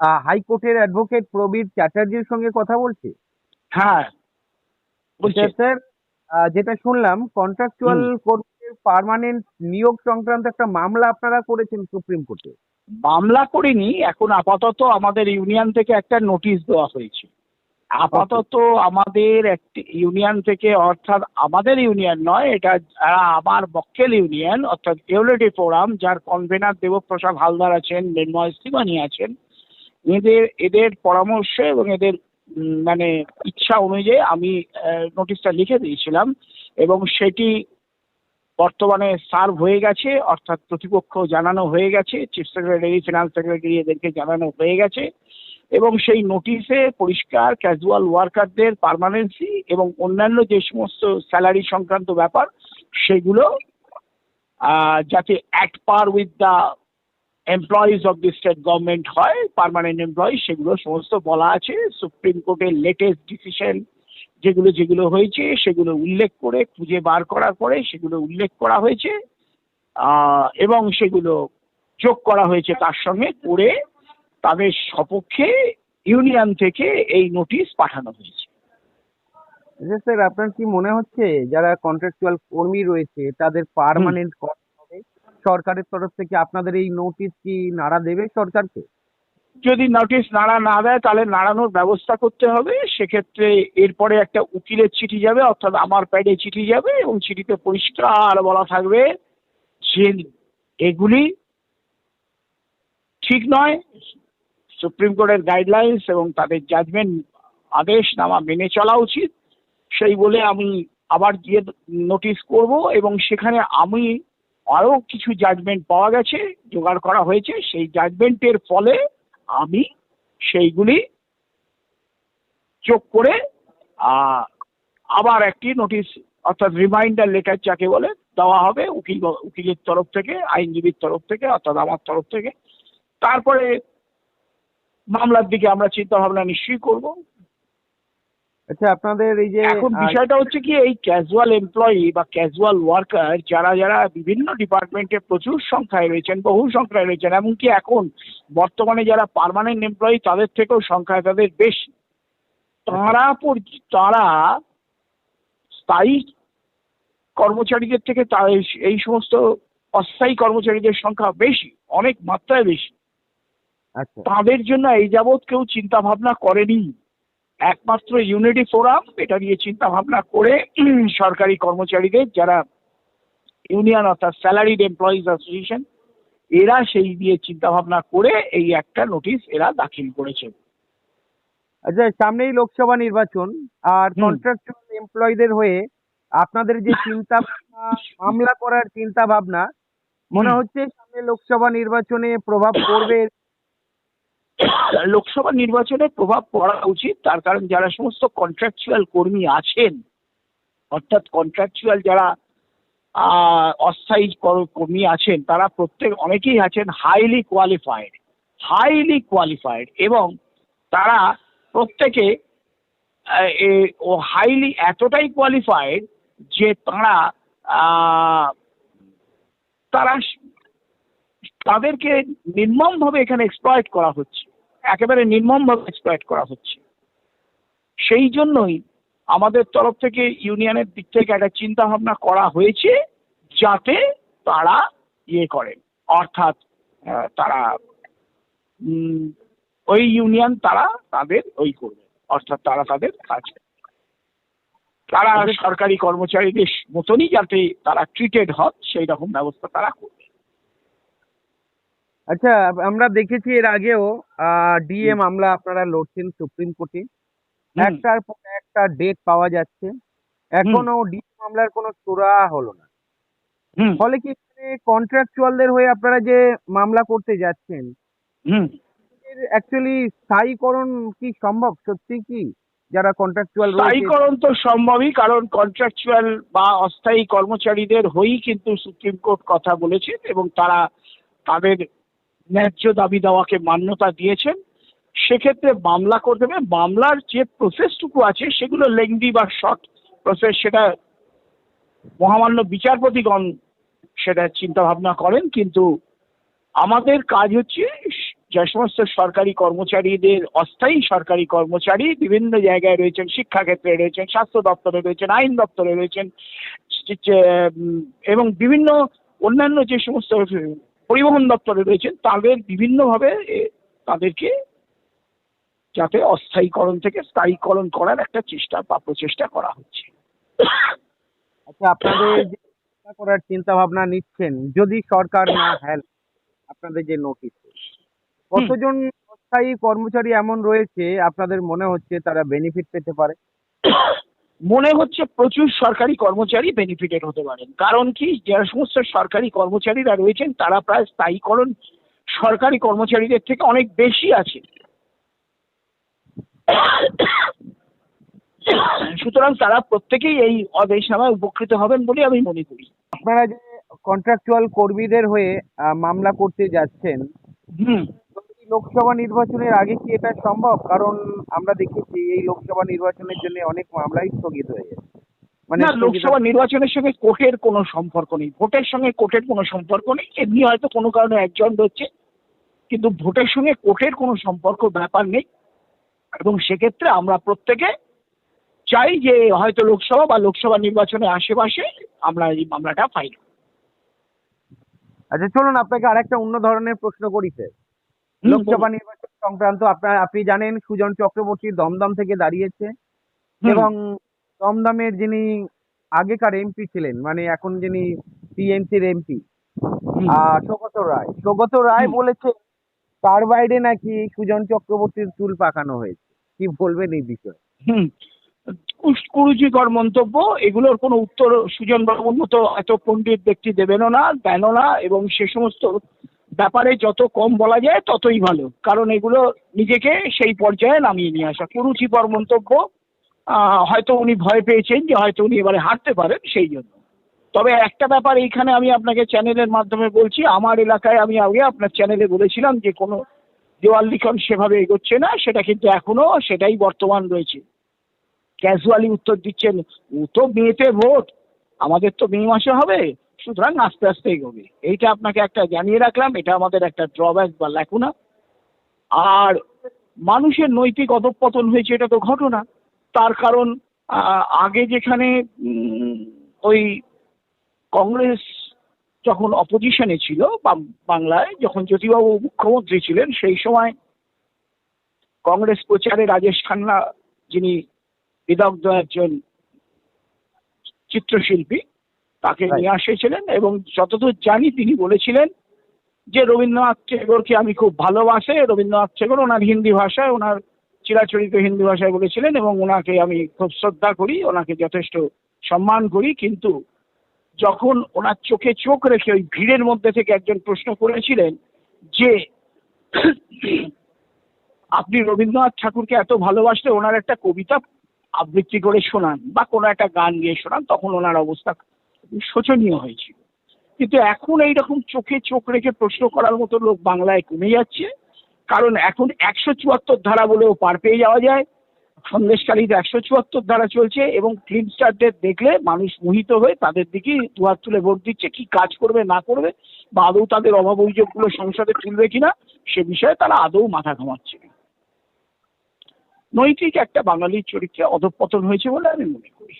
হাইকোর্টের অ্যাডভোকেট প্রবীর চ্যাটার্জির সঙ্গে কথা বলছি? হ্যাঁ। স্যার যেটা শুনলাম কন্ট্রাকচুয়াল কর্মীদের পার্মানেন্ট নিয়োগ সংক্রান্ত একটা মামলা আপনারা করেছেন সুপ্রিম কোর্টে মামলা করিনি এখন আপাতত আমাদের ইউনিয়ন থেকে একটা নোটিশ দেওয়া হয়েছে। আপাতত আমাদের একটি ইউনিয়ন থেকে অর্থাৎ আমাদের ইউনিয়ন নয় এটা আমার মক্কেল ইউনিয়ন অর্থাৎ ইউনিটি ফোরাম যার কনভেনার দেবপ্রসাদ হালদার আছেন মৃন্ময় শ্রীমানি আছেন এদের এদের পরামর্শ এবং এদের মানে ইচ্ছা অনুযায়ী আমি নোটিশটা লিখে দিয়েছিলাম এবং সেটি বর্তমানে সার্ভ হয়ে গেছে, অর্থাৎ প্রতিপক্ষ জানানো হয়ে গেছে চিফ সেক্রেটারি ফিনান্স সেক্রেটারি এদেরকে জানানো হয়ে গেছে এবং সেই নোটিশে পরিষ্কার ক্যাজুয়াল ওয়ার্কারদের পার্মানেন্সি এবং অন্যান্য যে সমস্ত স্যালারি সংক্রান্ত ব্যাপার, সেগুলো যাতে at par with the employees of the state government হয় পারমানেন্ট এমপ্লয়ি সেগুলো সমস্ত বলা আছে। সুপ্রিম কোর্টের লেটেস্ট ডিসিশন যেগুলো যেগুলো হয়েছে সেগুলো উল্লেখ করে খুঁজে বার করার পরে সেগুলো উল্লেখ করা হয়েছে। এবং সেগুলো যোগ করা হয়েছে তার সঙ্গে করে তাদের সপক্ষে ইউনিয়ন থেকে এই নোটিশ পাঠানো হয়েছে। আচ্ছা, স্যার আপনার কি মনে হচ্ছে যারা কন্ট্রাকচুয়াল কর্মী রয়েছে তাদের পার্মানেন্ট করা সরকারের তরফ থেকে আপনাদের এই নোটিশ কি নাড়া দেবে সরকারকে? যদি নোটিশ নাড়া না দেয়, তাহলে নাড়ানোর ব্যবস্থা করতে হবে। সেক্ষেত্রে এরপরে একটা উকিলের চিঠি যাবে, অর্থাৎ আমার প্যাডে চিঠি যাবে এবং চিঠিতে পরিষ্কার বলা থাকবে যে এগুলি ঠিক নয়। সুপ্রিম কোর্টের গাইডলাইন্স এবং তাদের জাজমেন্ট আদেশ নামা মেনে চলা উচিত। সেই বলে আমি আবার গিয়ে নোটিশ করব এবং সেখানে আমি আরও কিছু জাজমেন্ট পাওয়া গেছে, জোগাড় করা হয়েছে। সেই জাজমেন্টের ফলে আমি সেইগুলি যোগ করে আবার একটি নোটিশ অর্থাৎ রিমাইন্ডার লেটার যাকে বলে, দেওয়া হবে উকিল, উকিলের তরফ থেকে, আইনজীবীর তরফ থেকে, অর্থাৎ আমার তরফ থেকে। তারপরে মামলার দিকে আমরা চিন্তা ভাবনা নিশ্চয়ই করব। আচ্ছা আপনাদের এই যে এখন বিষয়টা হচ্ছে কি এই ক্যাজুয়াল এমপ্লয়ি বা ক্যাজুয়াল ওয়ার্কার যারা যারা বিভিন্ন ডিপার্টমেন্টে প্রচুর সংখ্যায় রয়েছেন বহু সংখ্যায় রয়েছেন এমনকি এখন বর্তমানে যারা পারমানেন্ট এমপ্লয়ি তাদের থেকেও সংখ্যায় তাদের বেশি। তারা তারা স্থায়ী কর্মচারীদের থেকে এই সমস্ত অস্থায়ী কর্মচারীদের সংখ্যা বেশি অনেক মাত্রায় বেশি। আচ্ছা। তাদের জন্য এই যাবৎ কেউ চিন্তা ভাবনা করেনি। একমাত্র ইউনিটি ফোরাম এটা নিয়ে চিন্তা ভাবনা করে সরকারি কর্মচারীদের যারা ইউনিয়ন অর্থাৎ স্যালারিড এমপ্লয়িজ অ্যাসোসিয়েশন এরা সেই দিয়ে চিন্তা ভাবনা করে এই একটা নোটিশ এরা দাখিল করেছে আচ্ছা সামনেই লোকসভা নির্বাচন আর। কন্ট্রাকচুয়াল এমপ্লয়ীদের হয়ে আপনাদের যে চিন্তা ভাবনা মামলা করার চিন্তা ভাবনা মনে হচ্ছে সামনে লোকসভা নির্বাচনে প্রভাব পড়বে লোকসভা নির্বাচনে প্রভাব পড়া উচিত, তার কারণ যারা সমস্ত কন্ট্রাকচুয়াল কর্মী আছেন, অর্থাৎ কন্ট্রাকচুয়াল যারা অস্থায়ী কর- কর্মী আছেন, তারা প্রত্যেক, অনেকেই আছেন হাইলি কোয়ালিফাইড হাইলি কোয়ালিফাইড এবং তারা প্রত্যেকে ও হাইলি এতটাই কোয়ালিফাইড যে তারা তারা তাদেরকে নির্মমভাবে এখানে এক্সপ্লয়েট করা হচ্ছে। একেবারে নির্মমভাবে এক্সপ্লয়েট করা হচ্ছে। সেই জন্যই আমাদের তরফ থেকে ইউনিয়নের দিক থেকে একটা চিন্তা ভাবনা করা হয়েছে যাতে তারা ইয়ে করেন অর্থাৎ তারা ওই ইউনিয়ন তারা তাদের ওই করবে। অর্থাৎ তারা তাদের কাজ। তারা সরকারি কর্মচারীদের মতনই যাতে তারা ট্রিটেড হন সেই রকম ব্যবস্থা তারা করবে। আচ্ছা আমরা দেখেছি এর আগেও ডিএ মামলা আপনারা লড়ছেন সুপ্রিম কোর্টে। একটার পর একটা ডেট পাওয়া যাচ্ছে। এখনও ডিএ মামলার কোনো সুরা হলো না। ফলে কি কন্ট্রাকচুয়ালদের হয়ে আপনারা যে মামলা করতে যাচ্ছেন হুম। অ্যাকচুয়ালি স্থায়ীকরণ কি সম্ভব? সত্যি কি? যারা কন্ট্রাকচুয়াল স্থায়ীকরণ তো সম্ভবই কারণ কন্ট্রাকচুয়াল বা অস্থায়ী কর্মচারীদের হয়েই কিন্তু সুপ্রিম কোর্ট কথা বলেছেন এবং তারা তাদের ন্যায্য দাবি দাওয়াকে মান্যতা দিয়েছেন। সেক্ষেত্রে মামলা করতে হবে মামলার যে প্রসেসটুকু আছে, সেগুলো লেংদি বা শর্ট প্রসেস সেটা মহামান্য বিচারপতিগণ সেটা চিন্তা ভাবনা করেন। কিন্তু আমাদের কাজ হচ্ছে যে সমস্ত সরকারি কর্মচারীদের, অস্থায়ী সরকারি কর্মচারী বিভিন্ন জায়গায় রয়েছেন, শিক্ষাক্ষেত্রে রয়েছেন, স্বাস্থ্য দপ্তরে রয়েছেন, আইন দপ্তরে রয়েছেন এবং বিভিন্ন অন্যান্য যে সমস্ত পরিবহন দপ্তরে রয়েছেন তাদের বিভিন্নভাবে তাদেরকে যাতে অস্থায়ীকরণ থেকে স্থায়ীকরণ করার একটা চেষ্টা বা প্রচেষ্টা করা হচ্ছে। আচ্ছা আপনাদের করার চিন্তা ভাবনা নিচ্ছেন, যদি সরকার না হেল্প, আপনাদের যে নোটিশ কতজন অস্থায়ী কর্মচারী এমন রয়েছে, আপনাদের মনে হচ্ছে তারা বেনিফিট পেতে পারে? মনে হচ্ছে প্রচুর সরকারি কর্মচারী বেনিফিটেড হতে পারেন। কারণ কি? যে সমস্ত সরকারি কর্মচারীরা রয়েছেন তারা প্রায় স্থায়ীকরণ সরকারি কর্মচারীদের থেকে অনেক বেশি আছে। সুতরাং তারা প্রত্যেকেই এই অদেশনামায় উপকৃত হবেন বলে আমি মনে করি। আপনারা যে কন্ট্রাকচুয়াল কর্মীদের হয়ে মামলা করতে যাচ্ছেন হুম। লোকসভা নির্বাচনের আগে কি এটা সম্ভব? কারণ আমরা দেখেছি এই লোকসভা নির্বাচনের জন্য অনেক মামলাই স্থগিত হয়ে গেছে। মানে লোকসভা নির্বাচনের সঙ্গে কোর্টের কোনো সম্পর্ক নেই। ভোটের সঙ্গে কোর্টের কোনো সম্পর্ক নেই। এমনি হয়তো কোনো কারণে একজন হচ্ছে কিন্তু ভোটের সঙ্গে কোর্টের কোনো সম্পর্ক ব্যাপার নেই। এবং সেক্ষেত্রে আমরা প্রত্যেকে চাই যে হয়তো লোকসভা বা লোকসভা নির্বাচনের আশেপাশে আমরা এই মামলাটা ফাইল। আচ্ছা চলুন আপনাকে আরেকটা অন্য ধরনের প্রশ্ন করি স্যার। লোকসভা নির্বাচন সংক্রান্ত আপনার আপনি জানেন সুজন চক্রবর্তী দমদম থেকে দাঁড়িয়েছে এবং দমদমের যিনি আগেকার এমপি ছিলেন মানে এখন যিনি টিএমসির এমপি সৌগত রায়। সৌগত রায় বলেছে তার বাইরে নাকি সুজন চক্রবর্তীর চুল পাকানো হয়েছে? কি বলবেন এই বিষয়ে? কুরুচিকর মন্তব্য এগুলোর কোনো উত্তর সুজন বাবুর মতো এত পণ্ডিত ব্যক্তি দেবেনও না দেনও না এবং সে সমস্ত ব্যাপারে যত কম বলা যায় ততই ভালো। কারণ এগুলো নিজেকে সেই পর্যায়ে নামিয়ে নিয়ে আসা। কুরুচিকর মন্তব্য হয়তো উনি ভয় পেয়েছেন যে হয়তো উনি এবারে হারতে পারেন সেই জন্য। তবে একটা ব্যাপার এইখানে আমি আপনাকে চ্যানেলের মাধ্যমে বলছি, আমার এলাকায় আমি আগে আপনার চ্যানেলে বলেছিলাম যে কোনো দেওয়াল লিখন সেভাবে এগোচ্ছে না, সেটা কিন্তু এখনও সেটাই বর্তমান রয়েছে। ক্যাজুয়ালি উত্তর দিচ্ছেন, ও তো মেয়েতে ভোট, আমাদের তো মে মাসে হবে। সুতরাং আস্তে আস্তে এগোবে। এইটা আপনাকে একটা জানিয়ে রাখলাম, এটা আমাদের একটা ড্রব্যাক বা লেখুনা আর মানুষের নৈতিক অধঃপতন হয়েছে, এটা তো ঘটনা। তার কারণ আগে যেখানে ওই কংগ্রেস যখন অপোজিশনে ছিল বাংলায়, যখন জ্যোতিবাবু মুখ্যমন্ত্রী ছিলেন, সেই সময় কংগ্রেস প্রচারে রাজেশ খান্না, যিনি বিদগ্ধ একজন চিত্রশিল্পী তাকে নিয়ে এসেছিলেন এবং যতদূর জানি তিনি বলেছিলেন যে রবীন্দ্রনাথ টেগোরকে আমি খুব ভালোবাসে। রবীন্দ্রনাথ টেগোর ওনার হিন্দি ভাষায় ওনার চিরাচরিত হিন্দি ভাষায় বলেছিলেন এবং ওনাকে আমি খুব শ্রদ্ধা করি ওনাকে যথেষ্ট সম্মান করি। কিন্তু যখন ওনার চোখে চোখ রেখে ওই ভিড়ের মধ্যে থেকে একজন প্রশ্ন করেছিলেন যে আপনি রবীন্দ্রনাথ ঠাকুরকে এত ভালোবাসলে ওনার একটা কবিতা আবৃত্তি করে শোনান বা কোনো একটা গান গিয়ে শোনান তখন ওনার অবস্থা শোচনীয় হয়েছিল কিন্তু এখন এইরকম চোখে চোখ রেখে প্রশ্ন করার মতো লোক বাংলায় কমে যাচ্ছে। কারণ এখন একশো চুয়াত্তর ধারা বলেও পার পেয়ে যাওয়া যায়। সন্দেশকারীতে একশো চুয়াত্তর ধারা চলছে এবং ফিল্ম স্টারদের দেখলে মানুষ মোহিত হয়ে তাদের দিকে দুহাত তুলে ভোট দিচ্ছে, কি কাজ করবে, না করবে, বা আদৌ তাদের অভাব অভিযোগগুলো সংসদে তুলবে কিনা, সে বিষয়ে তারা আদৌ মাথা ঘামাচ্ছে নৈতিক একটা বাঙালির চরিত্রে অধঃপতন হয়েছে বলে আমি মনে করি।